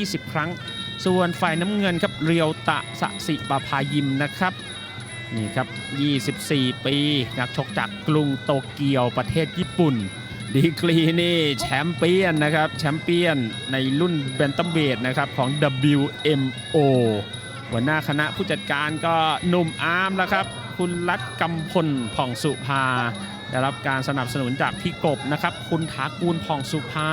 20 ครั้ง ส่วนฝ่ายน้ำเงินครับเรียวตะสะสิปาพายิมนะครับนี่ครับ 24 ปี นักชกจากกรุงโตเกียวประเทศญี่ปุ่น ดีกรีนี่แชมเปี้ยนนะครับแชมเปี้ยนในรุ่นแบนตัมเวทนะครับของ WMO หัวหน้าคณะผู้จัดการก็หนุ่มอาร์มแล้วครับ คุณรัตกำพลผ่องสุภา ได้รับการสนับสนุนจากพี่กบนะครับ คุณถากูลผ่องสุภา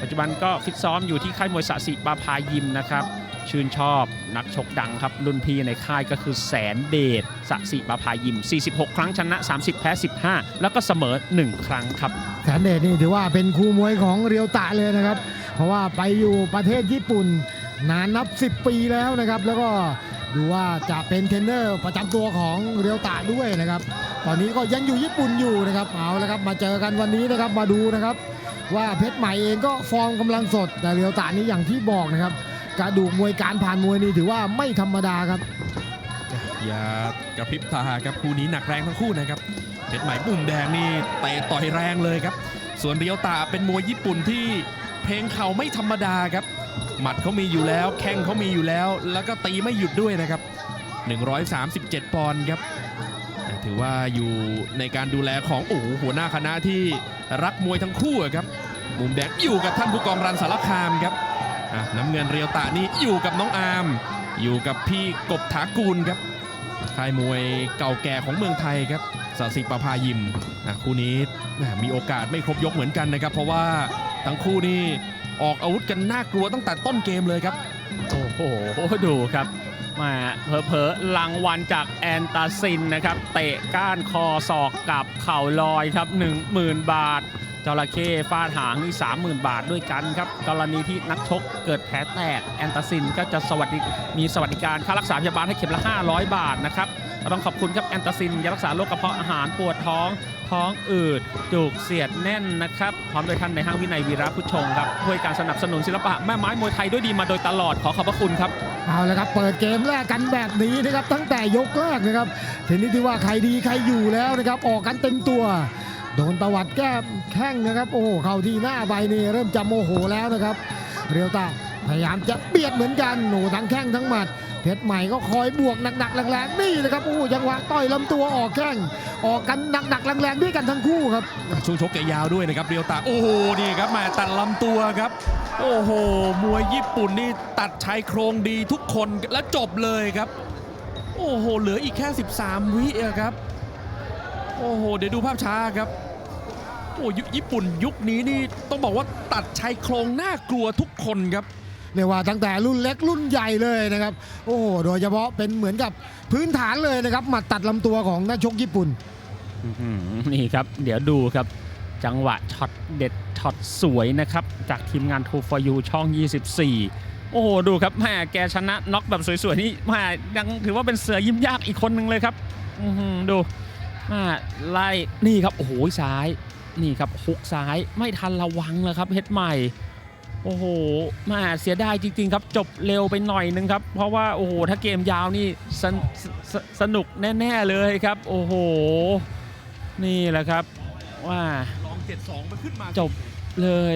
ปัจจุบันก็ฟิตซ้อมอยู่ที่ค่ายมวยสะสิปาพายิมนะครับ ชื่นชอบนักชกดังครับ รุ่นพี่ในค่ายก็คือแสนเดชสะสิปาพายิม 46 ครั้งชนะ 30 แพ้ 15 แล้วก็เสมอ 1 ครั้งครับ แสนเดชนี่ถือว่าเป็นคู่มวยของเรียวตะเลยนะครับ เพราะว่าไปอยู่ประเทศญี่ปุ่นนานนับ 10 ปีแล้วนะครับ แล้วก็ดูว่าจะเป็นเทรนเนอร์ประจำตัวของเรียวตะด้วยนะครับ ตอนนี้ก็ยังอยู่ญี่ปุ่นอยู่นะครับเอาละครับมาเจอกันวันนี้นะครับมาดูนะครับ ว่าเพชรใหม่เองก็ฟอร์มกำลังสด แต่เรียวตะนี่อย่างที่บอกนะครับกระดูกมวยการผ่านมวยนี่ถือว่าไม่ธรรมดาครับ อย่ากระพริบตาครับคู่นี้หนักแรงทั้งคู่นะครับเพชรใหม่ปุ่มแดงนี่เตะต่อยแรงเลยครับ ส่วนเรียวตาเป็นมวยญี่ปุ่นที่เพลงเข่าไม่ธรรมดาครับ หมัดเขามีอยู่แล้ว แข้งเขามีอยู่แล้ว แล้วก็ตีไม่หยุดด้วยนะครับ 137 ปอนด์ครับ ถือว่าอยู่ในการดูแลของโอ้โหหัวหน้าคณะที่รักมวยทั้งคู่ครับมุมแดงอยู่กับท่านผู้กองรันสารคามครับน้ำเงินเรียวตะนี่อยู่กับน้องอาร์มอยู่กับพี่กบถากูลครับค่ายมวยเก่าแก่ของเมืองไทยครับสสิประภายิมอะคู่นี้มีโอกาสไม่ครบยกเหมือนกันนะครับ เพราะว่าทั้งคู่นี่ออกอาวุธกันน่ากลัวตั้งแต่ต้นเกมเลยครับ โอ้โหดูครับ มาเผลอๆรางวัลจากแอนตาซินนะครับ เตะก้านคอศอกกับเข่าลอยครับ 10,000 บาท จระเข้ฟาดหางนี่30,000 บาทด้วยกันครับ กรณีที่นักชกเกิดแผลแตกแอนตาซินก็จะสวัสดิมีสวัสดิการค่ารักษาพยาบาลให้เข็มละ 500 บาทนะครับต้องขอบคุณครับแอนตาซินยารักษาโรคกระเพาะอาหารปวดท้องท้องอืดจุกเสียดแน่นนะครับ พร้อมโดยท่านในห้างวินัยวีระพุชชงครับช่วยการสนับสนุนศิลปะแม่ไม้มวยไทยด้วยดีมาโดยตลอดขอขอบพระคุณครับเอาละครับเปิดเกมแรกกันแบบนี้นะครับตั้งแต่ยกแรกนะครับทีนี้ที่ว่าใครดีใครอยู่แล้วนะครับออกกันเต็มตัว โดนตวัดแก้มแข้งนะครับโอ้โหเข้าที่หน้าใบนี่เริ่มจะโมโหแล้วนะครับ เรียวตาพยายามจะเบียดเหมือนกันหนูทั้งแข้งทั้งหมัดเพชรใหม่ก็คอยบวกหนักๆแรงๆนี่นะครับโอ้โหจังหวะต่อยลำตัวออกแข้งออกกันหนักๆแรงๆด้วยกันทั้งคู่ครับช่วงชกแกยาวด้วยนะครับเรียวตาโอ้โหนี่ครับมาตัดลำตัวครับ โอ้โหมวยญี่ปุ่นนี่ตัดชายโครงดีทุกคนและจบเลยครับ โอ้โหเหลืออีกแค่ 13 วิอะครับ โอ้โห เดี๋ยวดูภาพช้าครับ โอ้ยุคญี่ปุ่นยุคนี้นี่ต้องบอกว่าตัดชายโครงน่ากลัวทุกคนครับเรียกว่าตั้งแต่รุ่นเล็กรุ่นใหญ่เลยนะครับ โอ้โห โดยเฉพาะเป็นเหมือนกับพื้นฐานเลยนะครับหมัดตัดลำตัวของนักชกญี่ปุ่นอื้อหือนี่ครับ เดี๋ยวดูครับ จังหวะช็อตเด็ดช็อตสวยนะครับ จากทีมงาน True for You ช่อง 24 โอ้โห ดูครับแม่แกชนะน็อกแบบสวยๆ นี่แม่ยังถือว่าเป็นเสือยิ้มยากอีกคนหนึ่งเลยครับอื้อหือดู แม่ไล่นี่ครับโอ้โหซ้ายนี่ครับฮุกซ้ายไม่ทันระวังเลยครับเฮ็ดใหม่ โอ้โหแมาเสียดายจริง ๆ ครับ จบเร็วไปหน่อยนึงครับ เพราะว่าโอ้โหถ้าเกมยาวนี่สนสสสนุกแน่ ๆ เลยครับ โอ้โห นี่แหละครับว่าลอง72มาขึ้นมาจบเลย